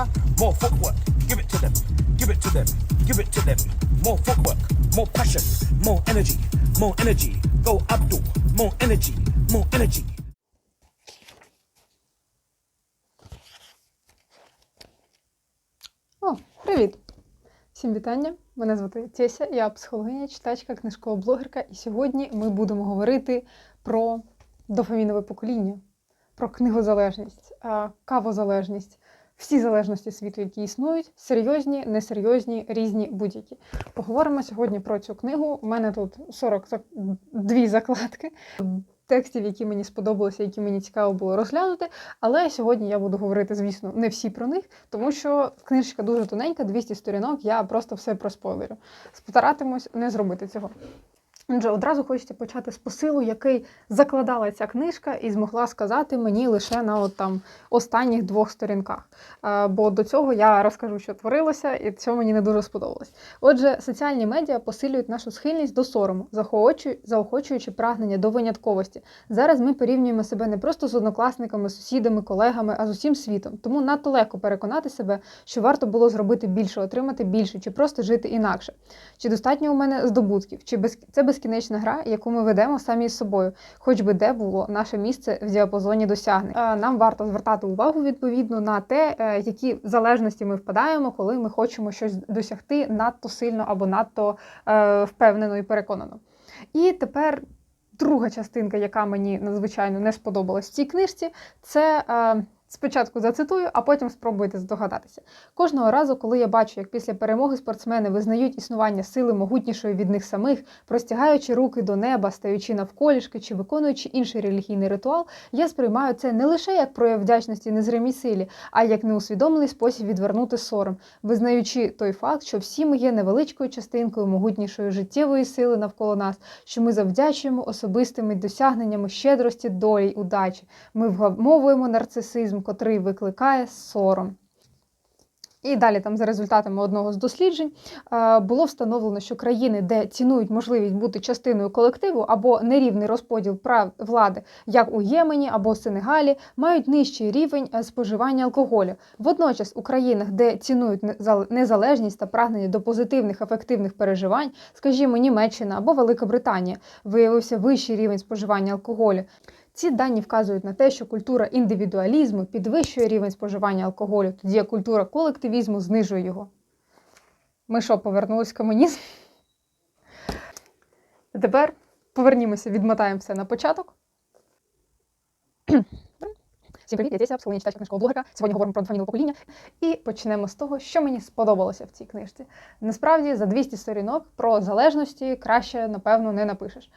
huh? More footwork. Give it to them. Give it to them. Give it to them. More footwork. More passion. More energy. More energy. Go Abdul. More energy. More energy. О, привіт! Всім вітання! Мене звати Теся, я психологиня, читачка, книжкова блогерка, і сьогодні ми будемо говорити про дофамінове покоління, про книгозалежність, кавозалежність, всі залежності світу, які існують, серйозні, несерйозні, різні будь-які. Поговоримо сьогодні про цю книгу. У мене тут 42 закладки. Текстів, які мені сподобалися, які мені цікаво було розглянути. Але сьогодні я буду говорити, звісно, не всі про них, тому що книжечка дуже тоненька, 200 сторінок, я просто все проспойлерю. Старатимусь не зробити цього. Отже, одразу хочеться почати з посилу, який закладала ця книжка і змогла сказати мені лише на от там останніх двох сторінках. Е, Бо до цього я розкажу, що творилося, і це мені не дуже сподобалось. Отже, соціальні медіа посилюють нашу схильність до сорому, заохочуючи, прагнення до винятковості. Зараз ми порівнюємо себе не просто з однокласниками, сусідами, колегами, а з усім світом. Тому надто легко переконати себе, що варто було зробити більше, отримати більше, чи просто жити інакше. Чи достатньо у мене здобутків? Чи без це безкінечна гра, яку ми ведемо самі з собою, хоч би де було наше місце в діапазоні досягнень? Е, Нам варто звертати увагу відповідно на те, е, які залежності ми впадаємо, коли ми хочемо щось досягти надто сильно або надто е, впевнено і переконано. І тепер. Друга частинка, яка мені надзвичайно не сподобалась в цій книжці, це спочатку зацитую, а потім спробуйте здогадатися. Кожного разу, коли я бачу, як після перемоги спортсмени визнають існування сили могутнішої від них самих, простягаючи руки до неба, стаючи навколішки чи виконуючи інший релігійний ритуал, я сприймаю це не лише як прояв вдячності незримій силі, а як неусвідомлений спосіб відвернути сором, визнаючи той факт, що всі ми є невеличкою частинкою могутнішої життєвої сили навколо нас, що ми завдячуємо особистими досягненнями щедрості, долі й удачі. Ми вгамовуємо нарцисизм, котрий викликає сором. І далі, там, за результатами одного з досліджень, е, було встановлено, що країни, де цінують можливість бути частиною колективу або нерівний розподіл прав влади, як у Ємені або Сенегалі, мають нижчий рівень е, споживання алкоголю. Водночас, у країнах, де цінують незалежність та прагнення до позитивних ефективних переживань, скажімо, Німеччина або Велика Британія, виявився вищий рівень споживання алкоголю. Ці дані вказують на те, що культура індивідуалізму підвищує рівень споживання алкоголю, тоді як культура колективізму знижує його. Ми що, повернулись в комунізм? Тепер повернімося, відмотаємо все на початок. Всім привіт, я Теся, психологиня читачка книжкового блогера. Сьогодні говоримо про дофамінове покоління. І почнемо з того, що мені сподобалося в цій книжці. Насправді, за 200 сторінок про залежності краще, напевно, не напишеш.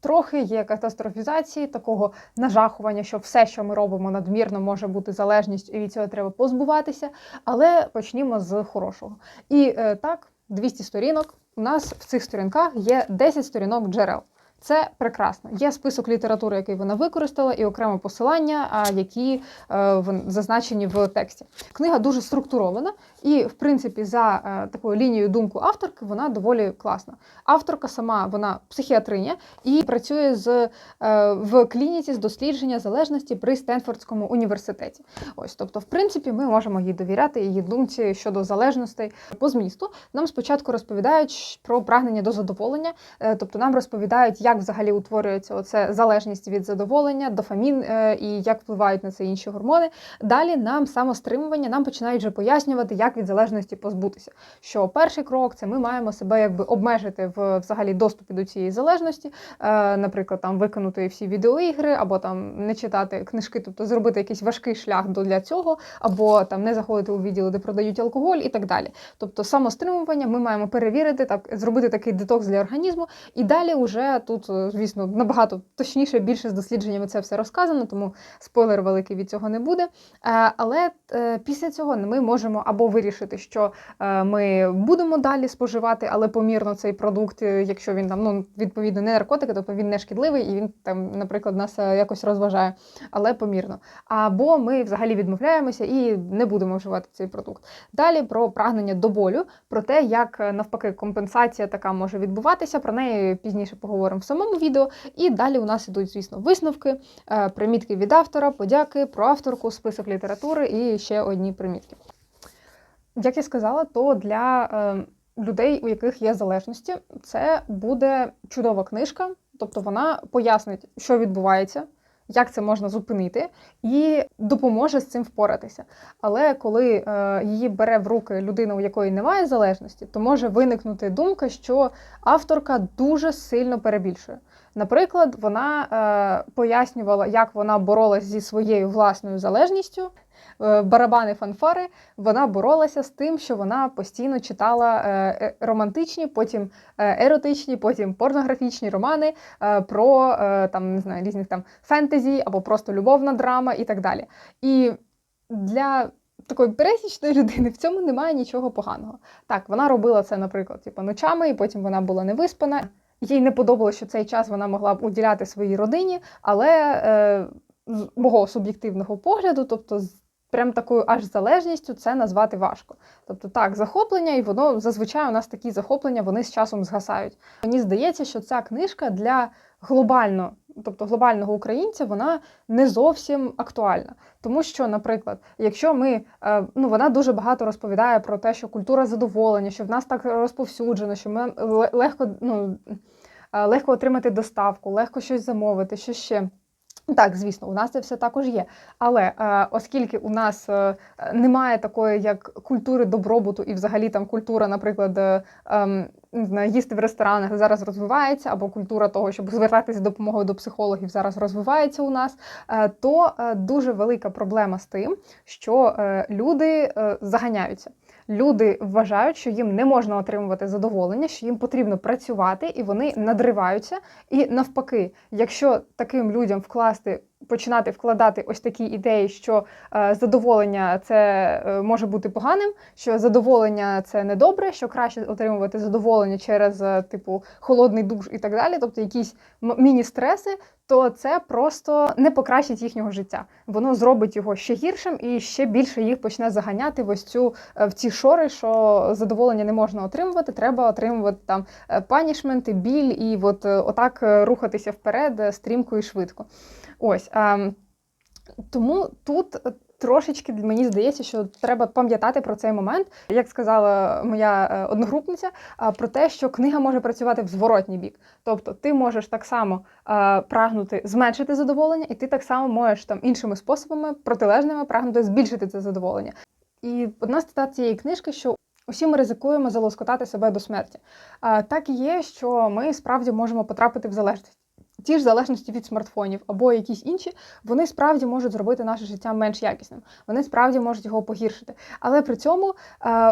Трохи є катастрофізації, такого нажахування, що все, що ми робимо надмірно, може бути залежністю, і від цього треба позбуватися. Але почнімо з хорошого. І е, так, 200 сторінок. У нас в цих сторінках є 10 сторінок джерел. Це прекрасно. Є список літератури, який вона використала, і окремо посилання, які е, зазначені в тексті. Книга дуже структурована, і, в принципі, за е, такою лінією думку авторки, вона доволі класна. Авторка сама вона психіатриня і працює з, е, в клініці з дослідження залежності при Стенфордському університеті. Ось, тобто, в принципі, ми можемо їй довіряти її думці щодо залежностей по змісту. Нам спочатку розповідають про прагнення до задоволення, е, тобто нам розповідають, як взагалі утворюється оце залежність від задоволення, дофамін і як впливають на це інші гормони. Далі нам самостримування, нам починають вже пояснювати, як від залежності позбутися. Що перший крок це ми маємо себе якби обмежити в взагалі доступі до цієї залежності, е, наприклад, там виконати всі відеоігри, або там не читати книжки, тобто зробити якийсь важкий шлях для цього, або там не заходити у відділи, де продають алкоголь, і так далі. Тобто самостримування ми маємо перевірити, так зробити такий детокс для організму, і далі вже тут, е, звісно, набагато точніше, більше з дослідженнями це все розказано, тому спойлер великий від цього не буде. Е, Але е, після цього ми можемо або вирішити, що е, ми будемо далі споживати, але помірно цей продукт, е, якщо він там ну відповідно не наркотики, тобто він не шкідливий і він там, наприклад, нас е, якось розважає, але помірно. Або ми взагалі відмовляємося і не будемо вживати цей продукт. Далі про прагнення до болю, про те, як навпаки компенсація така може відбуватися. Про неї пізніше поговоримо в самому відео. І далі у нас ідуть, звісно, висновки, примітки від автора, подяки про авторку, список літератури і ще одні примітки. Як я сказала, то для е, людей, у яких є залежності, це буде чудова книжка, тобто вона пояснить, що відбувається, як це можна зупинити, і допоможе з цим впоратися. Але коли е, її бере в руки людина, у якої немає залежності, то може виникнути думка, що авторка дуже сильно перебільшує. Наприклад, вона е, пояснювала, як вона боролась зі своєю власною залежністю. Е, Барабани фанфари, вона боролася з тим, що вона постійно читала е, е, романтичні, потім еротичні, потім порнографічні романи про там не знаю різних там фентезі або просто любовна драма і так далі. І для такої пересічної людини в цьому немає нічого поганого. Так, вона робила це, наприклад, типу, ночами, і потім вона була невиспана. Їй не подобалося, що цей час вона могла б уділяти своїй родині, але е, з мого суб'єктивного погляду, тобто з прям такою аж залежністю, це назвати важко. Тобто так, захоплення, і воно зазвичай у нас такі захоплення вони з часом згасають. Мені здається, що ця книжка для глобально, тобто глобального українця, вона не зовсім актуальна. Тому що, наприклад, якщо ми е, ну вона дуже багато розповідає про те, що культура задоволення, що в нас так розповсюджено, що ми легко ну. е, Легко отримати доставку, легко щось замовити, що ще. Так, звісно, у нас це все також є. Але е, оскільки у нас е, немає такої, як культури добробуту, і взагалі там культура, наприклад, е, не їсти в ресторанах зараз розвивається, або культура того, щоб звертатися допомогою до психологів зараз розвивається у нас, е, то е, дуже велика проблема з тим, що е, люди е, заганяються. Люди вважають, що їм не можна отримувати задоволення, що їм потрібно працювати, і вони надриваються. І навпаки, якщо таким людям вкласти, починати вкладати ось такі ідеї, що е, задоволення це е, може бути поганим, що задоволення це недобре, що краще отримувати задоволення через е, типу холодний душ і так далі, тобто якісь міні-стреси, то це просто не покращить їхнього життя. Воно зробить його ще гіршим і ще більше їх почне заганяти в ось цю в ці шори, що задоволення не можна отримувати. Треба отримувати там панішменти, біль і от отак рухатися вперед стрімко і швидко. Ось ем, тому тут. Трошечки мені здається, що треба пам'ятати про цей момент, як сказала моя е, одногрупниця, про те, що книга може працювати в зворотній бік. Тобто ти можеш так само прагнути зменшити задоволення, і ти так само можеш там іншими способами, протилежними, прагнути збільшити це задоволення. І одна з цитат цієї книжки, що усі ми ризикуємо залоскотати себе до смерті. Так і є, що ми справді можемо потрапити в залежність. Ті ж залежності від смартфонів або якісь інші, вони справді можуть зробити наше життя менш якісним. Вони справді можуть його погіршити. Але при цьому е,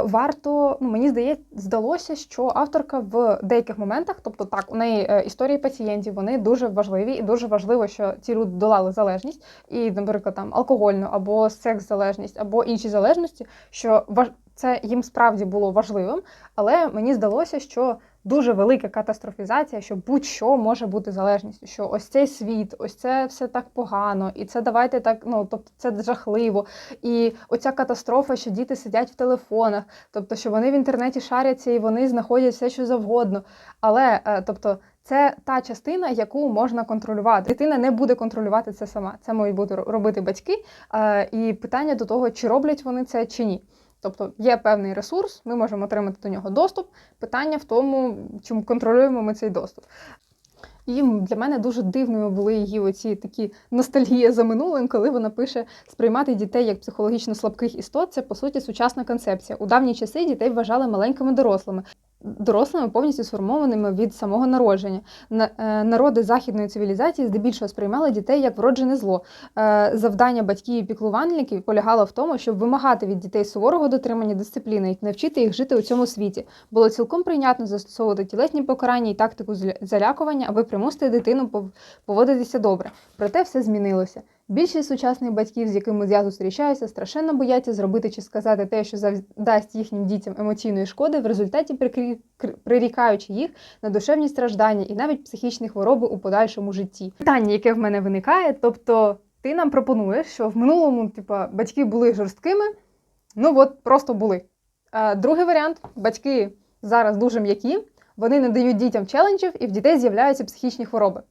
варто, ну мені здається, здалося, що авторка в деяких моментах, тобто так, у неї е, історії пацієнтів, вони дуже важливі, і дуже важливо, що ці люди долали залежність, і, наприклад, там алкогольну або секс-залежність, або інші залежності, що важ... це їм справді було важливим. Але мені здалося, що дуже велика катастрофізація, що будь-що може бути залежністю. Що ось цей світ, ось це все так погано, і це давайте так, ну тобто це жахливо. І оця катастрофа, що діти сидять в телефонах, тобто, що вони в інтернеті шаряться і вони знаходять все, що завгодно. Але е, тобто. Це та частина, яку можна контролювати. Дитина не буде контролювати це сама. Це можуть бути робити батьки. Е, І питання до того, чи роблять вони це чи ні. Тобто є певний ресурс, ми можемо отримати до нього доступ. Питання в тому, чим контролюємо ми цей доступ. І для мене дуже дивними були її оці такі ностальгія за минулим, коли вона пише сприймати дітей як психологічно слабких істот. Це по суті сучасна концепція. У давні часи дітей вважали маленькими дорослими. Дорослими повністю сформованими від самого народження. На- е, Народи західної цивілізації здебільшого сприймали дітей як вроджене зло. Е, Завдання батьків і піклувальників полягало в тому, щоб вимагати від дітей суворого дотримання дисципліни і навчити їх жити у цьому світі. Було цілком прийнятно застосовувати тілесні покарання і тактику залякування, аби примусити дитину поводитися добре. Проте все змінилося. Більшість сучасних батьків, з якими я зустрічаюся, страшенно бояться зробити чи сказати те, що завдасть їхнім дітям емоційної шкоди, в результаті прирікаючи їх на душевні страждання і навіть психічні хвороби у подальшому житті. Питання, яке в мене виникає, тобто ти нам пропонуєш, що в минулому, типа, батьки були жорсткими, ну от просто були. А, другий варіант: батьки зараз дуже м'які, вони не дають дітям челенджів, і в дітей з'являються психічні хвороби.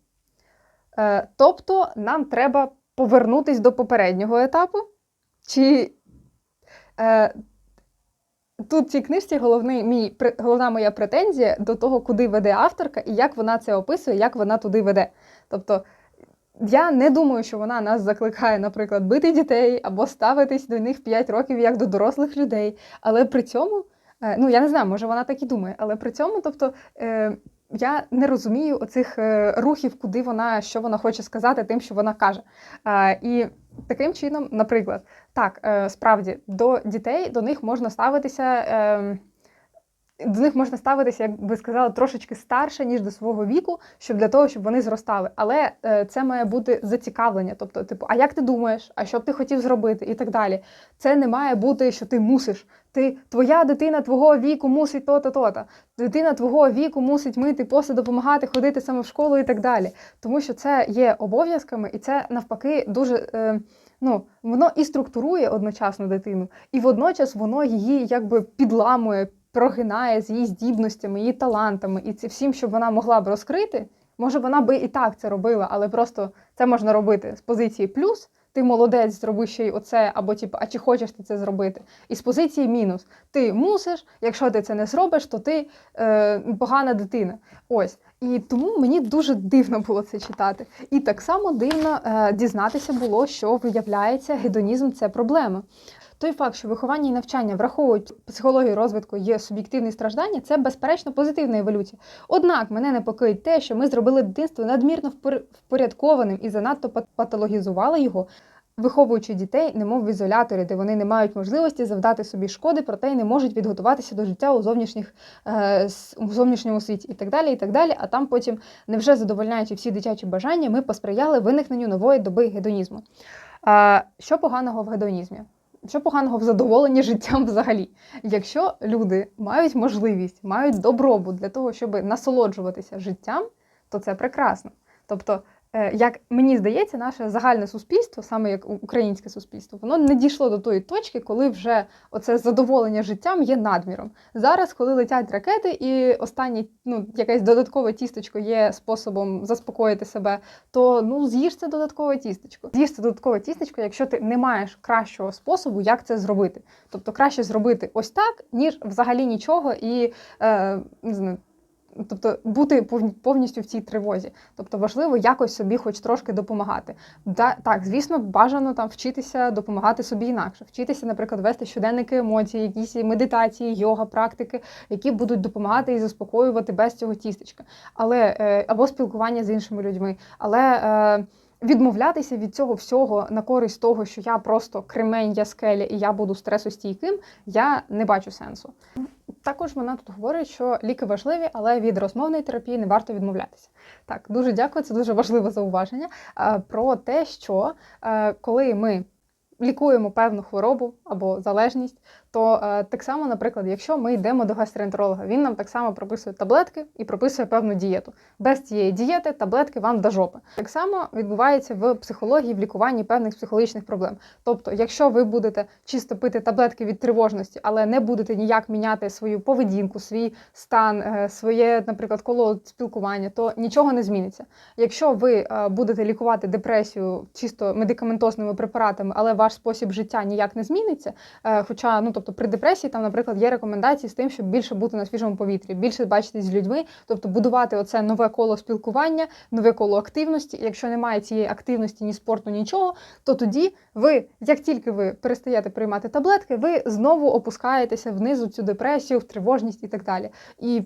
Е, тобто нам треба повернутись до попереднього етапу. Чи е, тут в цій книжці головний, мій, головна моя претензія до того, куди веде авторка і як вона це описує, як вона туди веде. Тобто, я не думаю, що вона нас закликає, наприклад, бити дітей або ставитись до них 5 років як до дорослих людей. Але при цьому, е, ну я не знаю, може вона так і думає, але при цьому, тобто. е, Я не розумію оцих е, рухів, куди вона, що вона хоче сказати, тим, що вона каже. Е, І таким чином, наприклад, так, е, справді до дітей до них можна ставитися. До них можна ставитися, як ви сказали, трошечки старше, ніж до свого віку, щоб для того, щоб вони зростали. Але е, це має бути зацікавлення. Тобто, типу, а як ти думаєш, а що б ти хотів зробити, і так далі. Це не має бути, що ти мусиш. Ти твоя дитина твого віку мусить то-то, то-то. Дитина твого віку мусить мити посуд, допомагати, ходити саме в школу і так далі. Тому що це є обов'язками, і це навпаки дуже. Е, Ну, воно і структурує одночасно дитину, і водночас воно її якби підламує, прогинає з її здібностями, її талантами, і це всім, що вона могла б розкрити. Може, вона би і так це робила, але просто це можна робити з позиції плюс. Ти молодець, зроби ще й оце, або типу, а чи хочеш ти це зробити? І з позиції мінус. Ти мусиш, якщо ти це не зробиш, то ти е, погана дитина. Ось. І тому мені дуже дивно було це читати. І так само дивно е, дізнатися було, що виявляється, гедонізм це проблема. Той факт, що виховання і навчання враховують психологію розвитку є суб'єктивні страждання, це безперечно позитивна еволюція. Однак мене непокоїть те, що ми зробили дитинство надмірно впорядкованим і занадто патологізували його, виховуючи дітей, немов в ізоляторі, де вони не мають можливості завдати собі шкоди, проте й не можуть підготуватися до життя у зовнішніх е, у зовнішньому світі, і так далі. І так далі. А там потім, невже задовольняючи всі дитячі бажання, ми посприяли виникненню нової доби гедонізму. Що поганого в гедонізмі? Що поганого в задоволенні життям взагалі? Якщо люди мають можливість, мають добробут для того, щоб насолоджуватися життям, то це прекрасно. Тобто, як мені здається, наше загальне суспільство, саме як українське суспільство, воно не дійшло до тої точки, коли вже оце задоволення життям є надміром. Зараз, коли летять ракети, і останнє ну, якесь додаткове тісточко є способом заспокоїти себе, то ну з'їж це додаткове тістечко. З'їж додаткове тістечко, якщо ти не маєш кращого способу, як це зробити. Тобто краще зробити ось так, ніж взагалі нічого і е, не знаю, Тобто бути повні- повністю в цій тривозі. Тобто важливо якось собі хоч трошки допомагати. Да, так, звісно, бажано там вчитися допомагати собі інакше. Вчитися, наприклад, вести щоденники емоцій, якісь медитації, йога, практики, які будуть допомагати і заспокоювати без цього тістечка. Але е, або спілкування з іншими людьми. Але е, відмовлятися від цього всього на користь того, що я просто кремень, я скеля і я буду стресостійким, я не бачу сенсу. Також вона тут говорить, що ліки важливі, але від розмовної терапії не варто відмовлятися. Так, дуже дякую. Це дуже важливе зауваження е, про те, що е, коли ми лікуємо певну хворобу або залежність, то е, так само, наприклад, якщо ми йдемо до гастроентеролога, він нам так само прописує таблетки і прописує певну дієту. Без цієї дієти таблетки вам до жопи. Так само відбувається в психології, в лікуванні певних психологічних проблем. Тобто, якщо ви будете чисто пити таблетки від тривожності, але не будете ніяк міняти свою поведінку, свій стан, е, своє, наприклад, коло спілкування, то нічого не зміниться. Якщо ви е, будете лікувати депресію чисто медикаментозними препаратами, але ваш спосіб життя ніяк не зміниться, хоча, ну тобто, при депресії там, наприклад, є рекомендації з тим, щоб більше бути на свіжому повітрі, більше бачитись з людьми, тобто будувати оце нове коло спілкування, нове коло активності. Якщо немає цієї активності, ні спорту, нічого, то тоді ви, як тільки ви перестаєте приймати таблетки, ви знову опускаєтеся вниз у цю депресію, в тривожність і так далі. І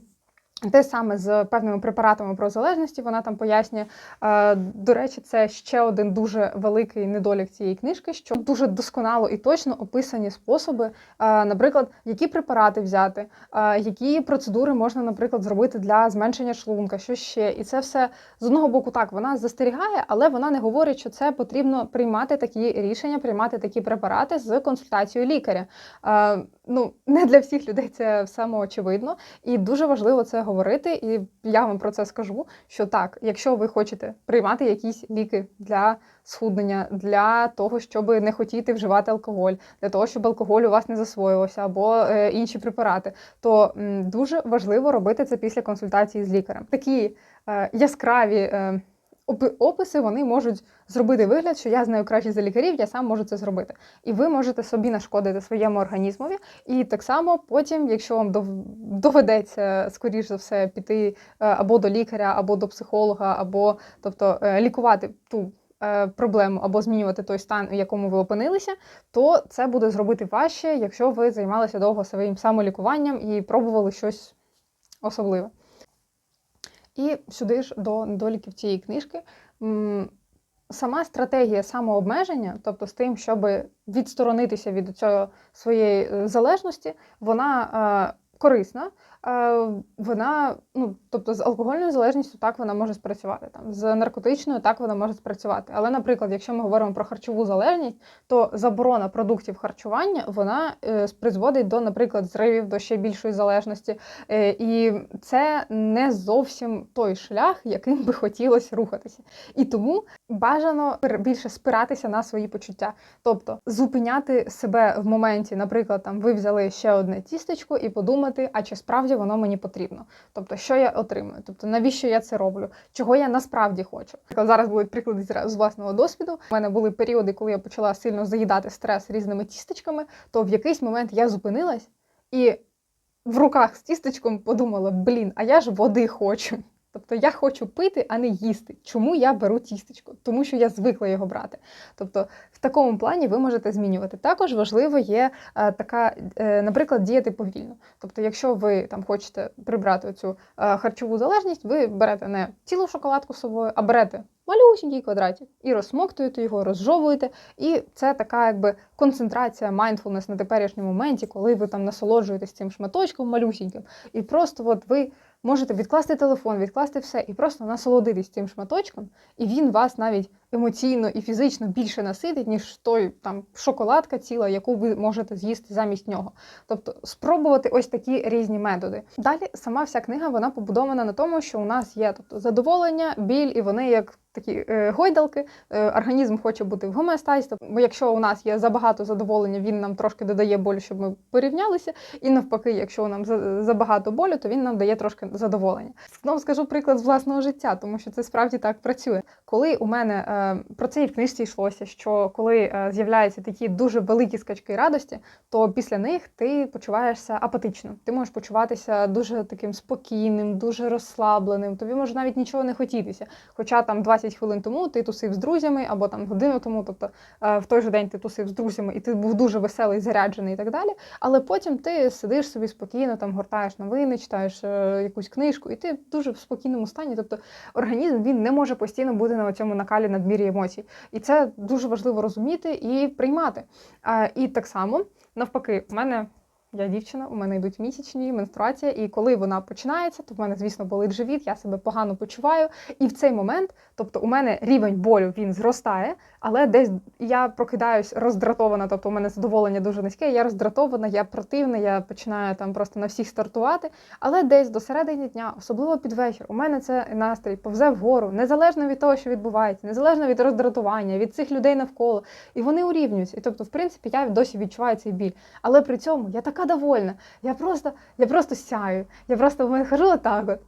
те саме з певними препаратами про залежності, вона там пояснює. Е, До речі, це ще один дуже великий недолік цієї книжки, що дуже досконало і точно описані способи, е, наприклад, які препарати взяти, е, які процедури можна, наприклад, зробити для зменшення шлунка, що ще. І це все з одного боку так вона застерігає, але вона не говорить, що це потрібно приймати такі рішення, приймати такі препарати з консультацією лікаря. Ну, не для всіх людей це самоочевидно, і дуже важливо це говорити, і я вам про це скажу. Що так, якщо ви хочете приймати якісь ліки для схуднення, для того, щоб не хотіти вживати алкоголь, для того, щоб алкоголь у вас не засвоювався, або е, інші препарати, то дуже важливо робити це після консультації з лікарем. Такі е, яскраві. Опи- Описи вони можуть зробити вигляд, що я знаю краще за лікарів, я сам можу це зробити. І ви можете собі нашкодити своєму організмові. І так само потім, якщо вам доведеться, скоріш за все, піти е, або до лікаря, або до психолога, або тобто е, лікувати ту е, проблему, або змінювати той стан, у якому ви опинилися, то це буде зробити важче, якщо ви займалися довго своїм самолікуванням і пробували щось особливе. І сюди ж до недоліків цієї книжки. Сама стратегія самообмеження, тобто з тим, щоб відсторонитися від цього своєї е, залежності, вона е, корисна. Е, вона, ну, тобто з алкогольною залежністю так вона може спрацювати. Там, з наркотичною так вона може спрацювати. Але, наприклад, якщо ми говоримо про харчову залежність, то заборона продуктів харчування вона е, призводить до, наприклад, зривів, до ще більшої залежності. Е, і це не зовсім той шлях, яким би хотілося рухатися. І тому бажано більше спиратися на свої почуття, тобто зупиняти себе в моменті, наприклад, там ви взяли ще одне тістечко і подумати, а чи справді воно мені потрібно. Тобто, що я отримую, тобто навіщо я це роблю, чого я насправді хочу. Зараз будуть приклади з- власного досвіду. У мене були періоди, коли я почала сильно заїдати стрес різними тістечками, то в якийсь момент я зупинилась і в руках з тістечком подумала: блін, а я ж води хочу. Тобто я хочу пити, а не їсти. Чому я беру тістечко? Тому що я звикла його брати. Тобто, в такому плані ви можете змінювати. Також важливо є е, така, е, наприклад, діяти повільно. Тобто, якщо ви там хочете прибрати цю е, харчову залежність, ви берете не цілу шоколадку з собою, а берете малюсінький квадратик і розсмоктуєте його, розжовуєте. І це така якби концентрація mindfulness на теперішньому моменті, коли ви там насолоджуєтесь цим шматочком малюсіньким, і просто от ви можете відкласти телефон, відкласти все і просто насолодитись цим шматочком, і він вас навіть емоційно і фізично більше наситить, ніж той там шоколадка ціла, яку ви можете з'їсти замість нього. Тобто спробувати ось такі різні методи. Далі сама вся книга вона побудована на тому, що у нас є тобто задоволення, біль, і вони як такі е, гойдалки. Е, організм хоче бути в гомеостазі. Тобто, якщо у нас є забагато задоволення, він нам трошки додає болю, щоб ми порівнялися. І навпаки, якщо нам забагато болю, то він нам дає трошки задоволення. Знову скажу приклад з власного життя, тому що це справді так працює. Коли у мене е, про це і в книжці йшлося, що коли е, з'являються такі дуже великі скачки радості, то після них ти почуваєшся апатично. Ти можеш почуватися дуже таким спокійним, дуже розслабленим. Тобі може навіть нічого не хотітися. Хоча там 20 хвилин тому ти тусив з друзями, або там годину тому, тобто е, в той же день ти тусив з друзями, і ти був дуже веселий, заряджений і так далі. Але потім ти сидиш собі спокійно, там гортаєш новини, читаєш е, якусь книжку, і ти дуже в спокійному стані. Тобто організм він не може постійно бути на цьому накалі надмірі емоцій. І це дуже важливо розуміти і приймати. І так само, навпаки, у мене. Я дівчина, у мене йдуть місячні менструація, і коли вона починається, то в мене, звісно, болить живіт, я себе погано почуваю. І в цей момент, тобто, у мене рівень болю він зростає, але десь я прокидаюсь роздратована, тобто у мене задоволення дуже низьке, я роздратована, я противна, я починаю там просто на всіх стартувати. Але десь до середини дня, особливо під вечір, у мене це настрій повзе вгору, незалежно від того, що відбувається, незалежно від роздратування, від цих людей навколо. І вони урівнюються. І тобто, в принципі, я досі відчуваю цей біль. Але при цьому я така довольна. Я просто, я просто сяю. Я просто в мене хожу отак от.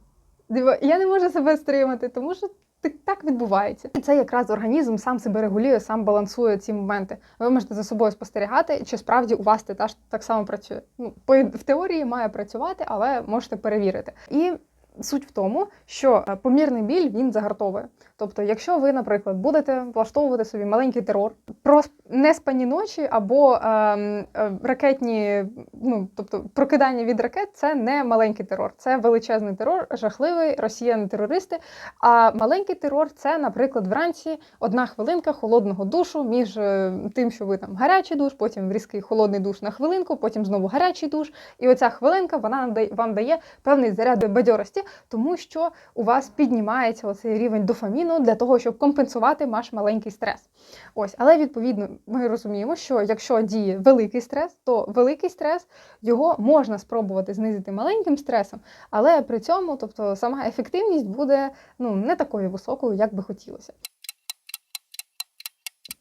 Я не можу себе стримати, тому що так- відбувається. І це якраз організм сам себе регулює, сам балансує ці моменти. Ви можете за собою спостерігати, чи справді у вас теж так само працює. Ну, в теорії має працювати, але можете перевірити. І суть в тому, що е, помірний біль він загартовує. Тобто, якщо ви, наприклад, будете влаштовувати собі маленький терор, про неспані ночі або ем, е, ракетні, ну тобто прокидання від ракет, це не маленький терор, це величезний терор, жахливий росіяни-терористи. А маленький терор це, наприклад, вранці одна хвилинка холодного душу між е, тим, що ви там гарячий душ, потім різкий холодний душ на хвилинку, потім знову гарячий душ. І оця хвилинка вона вам дає певний заряд бадьорості, залежності, тому що у вас піднімається оцей рівень дофаміну для того, щоб компенсувати ваш маленький стрес. Ось, але відповідно ми розуміємо, що якщо діє великий стрес, то великий стрес його можна спробувати знизити маленьким стресом, але при цьому, тобто, сама ефективність буде ну не такою високою, як би хотілося.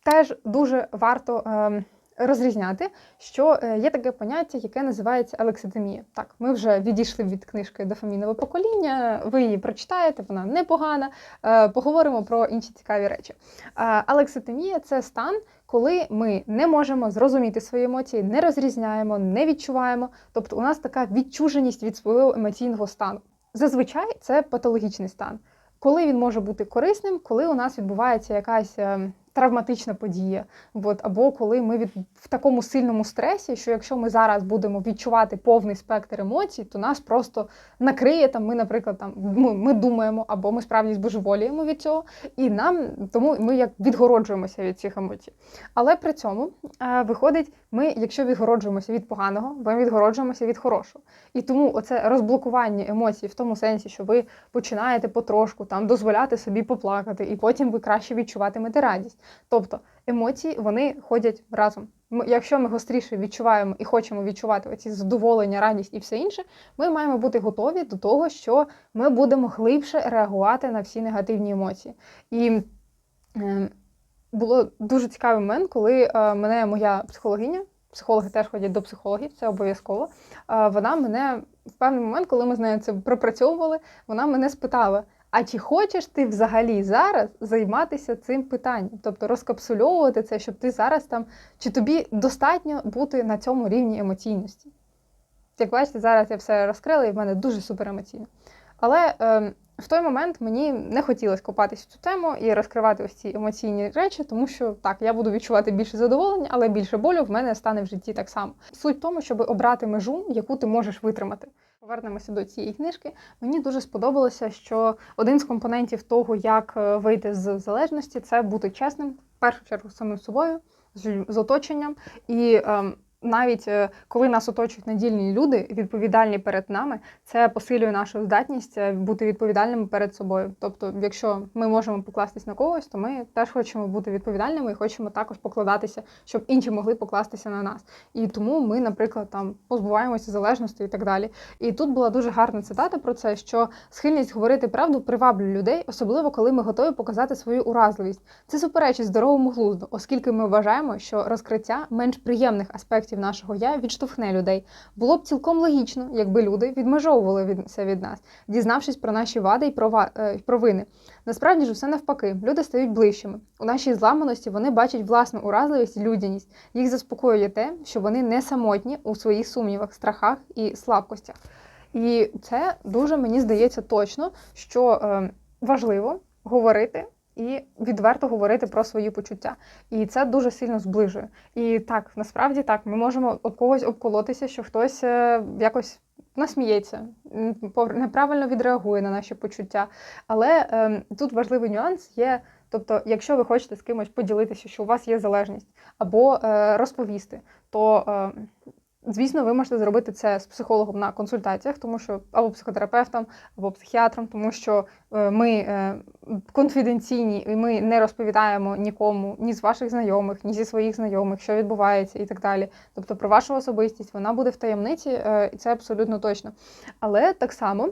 Теж дуже варто. ем, Розрізняти, що е, є таке поняття, яке називається алекситимія. Так, ми вже відійшли від книжки Дофамінове покоління. Ви її прочитаєте, вона непогана. Е, Поговоримо про інші цікаві речі. Е, Алекситимія це стан, коли ми не можемо зрозуміти свої емоції, не розрізняємо, не відчуваємо. Тобто, у нас така відчуженість від свого емоційного стану. Зазвичай це патологічний стан. Коли він може бути корисним, коли у нас відбувається якась е, травматична подія, от, або коли ми від, в такому сильному стресі, що якщо ми зараз будемо відчувати повний спектр емоцій, то нас просто накриє там. Ми, наприклад, там ми, ми думаємо, або ми справді збожеволіємо від цього, і нам тому ми як відгороджуємося від цих емоцій. Але при цьому е, виходить, ми, якщо відгороджуємося від поганого, ми відгороджуємося від хорошого. І тому оце розблокування емоцій в тому сенсі, що ви починаєте потрошку там дозволяти собі поплакати, і потім ви краще відчуватимете радість. Тобто емоції вони ходять разом. Якщо ми гостріше відчуваємо і хочемо відчувати оці задоволення, радість і все інше, ми маємо бути готові до того, що ми будемо глибше реагувати на всі негативні емоції. І е, було дуже цікавий момент, коли е, мене моя психологиня, психологи теж ходять до психологів, це обов'язково. е, Вона мене в певний момент, коли ми з нею це пропрацьовували, вона мене спитала: а чи хочеш ти взагалі зараз займатися цим питанням? Тобто розкапсульовувати це, щоб ти зараз там, чи тобі достатньо бути на цьому рівні емоційності? Як бачите, зараз я все розкрила, і в мене дуже супер емоційно. Але е, в той момент мені не хотілося копатися в цю тему і розкривати ось ці емоційні речі, тому що так, я буду відчувати більше задоволення, але більше болю в мене стане в житті так само. Суть в тому, щоб обрати межу, яку ти можеш витримати. Повернемося до цієї книжки. Мені дуже сподобалося, що один з компонентів того, як е, вийти з залежності, це бути чесним, в першу чергу самим собою, з оточенням. І ем, навіть е, коли нас оточують надільні люди, відповідальні перед нами, це посилює нашу здатність е, бути відповідальними перед собою. Тобто, якщо ми можемо покластись на когось, то ми теж хочемо бути відповідальними і хочемо також покладатися, щоб інші могли покластися на нас. І тому ми, наприклад, там позбуваємося залежності і так далі. І тут була дуже гарна цитата про це, що схильність говорити правду приваблює людей, особливо коли ми готові показати свою уразливість. Це суперечить здоровому глузду, оскільки ми вважаємо, що розкриття менш приємних аспектів нашого я відштовхне людей. Було б цілком логічно, якби люди відмежовували від нас, дізнавшись про наші вади і прова, е, провини. Насправді ж все навпаки, люди стають ближчими. У нашій зламаності вони бачать власну уразливість і людяність. Їх заспокоює те, що вони не самотні у своїх сумнівах, страхах і слабкостях. І це дуже мені здається точно, що е, важливо говорити і відверто говорити про свої почуття. І це дуже сильно зближує. І так, насправді так, ми можемо об когось обколотися, що хтось е, якось насміється, неправильно відреагує на наші почуття. Але е, тут важливий нюанс є. Тобто, якщо ви хочете з кимось поділитися, що у вас є залежність, або е, розповісти, то е, звісно, ви можете зробити це з психологом на консультаціях, тому що або психотерапевтом, або психіатром, тому що е, ми е, конфіденційні, і ми не розповідаємо нікому, ні з ваших знайомих, ні зі своїх знайомих, що відбувається і так далі. Тобто про вашу особистість вона буде в таємниці, е, і це абсолютно точно. Але так само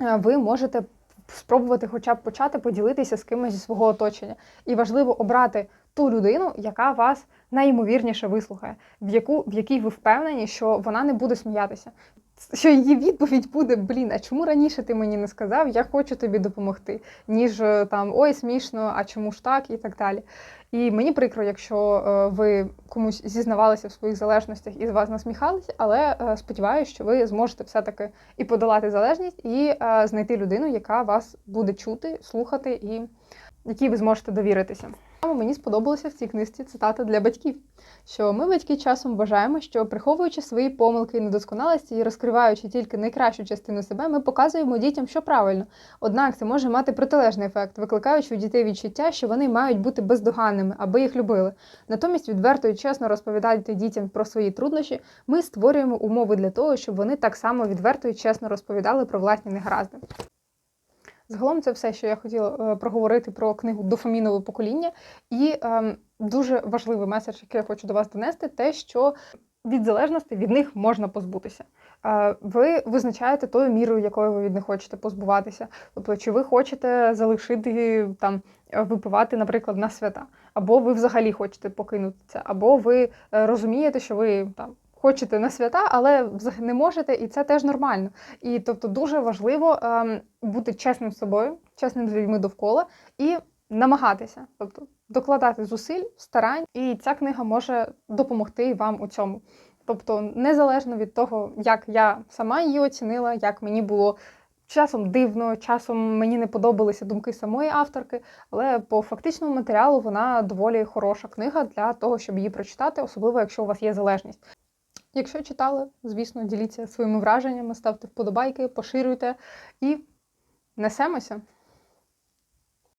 е, ви можете спробувати хоча б почати поділитися з кимось зі свого оточення. І важливо обрати ту людину, яка вас найімовірніше вислухає, в яку в якій ви впевнені, що вона не буде сміятися. Що її відповідь буде: блін, а чому раніше ти мені не сказав, я хочу тобі допомогти, ніж е, там ой, смішно, а чому ж так, і так далі. І мені прикро, якщо е, ви комусь зізнавалися в своїх залежностях і з вас насміхалися, але е, сподіваюся, що ви зможете все-таки і подолати залежність, і знайти людину, яка вас буде чути, слухати, і якій ви зможете довіритися. Мені сподобалася в цій книжці цитата для батьків, що ми, батьки, часом вважаємо, що приховуючи свої помилки і недосконалості і розкриваючи тільки найкращу частину себе, ми показуємо дітям, що правильно. Однак це може мати протилежний ефект, викликаючи у дітей відчуття, що вони мають бути бездоганними, аби їх любили. Натомість, відверто і чесно розповідати дітям про свої труднощі, ми створюємо умови для того, щоб вони так само відверто і чесно розповідали про власні негаразди. Загалом це все, що я хотіла е, проговорити про книгу Дофамінове покоління. І ем, дуже важливий меседж, який я хочу до вас донести, те, що від залежності від них можна позбутися. Е, ви визначаєте тою мірою, якою ви від них хочете позбуватися. Тобто, чи ви хочете залишити там випивати, наприклад, на свята, або ви взагалі хочете покинути це, або ви е, розумієте, що ви там. Хочете на свята, але не можете, і це теж нормально. І тобто дуже важливо ем, бути чесним з собою, чесним з людьми довкола і намагатися, тобто докладати зусиль, старань, і ця книга може допомогти вам у цьому. Тобто, незалежно від того, як я сама її оцінила, як мені було часом дивно, часом мені не подобалися думки самої авторки, але по фактичному матеріалу вона доволі хороша книга для того, щоб її прочитати, особливо якщо у вас є залежність. Якщо читали, звісно, діліться своїми враженнями, ставте вподобайки, поширюйте і несемося.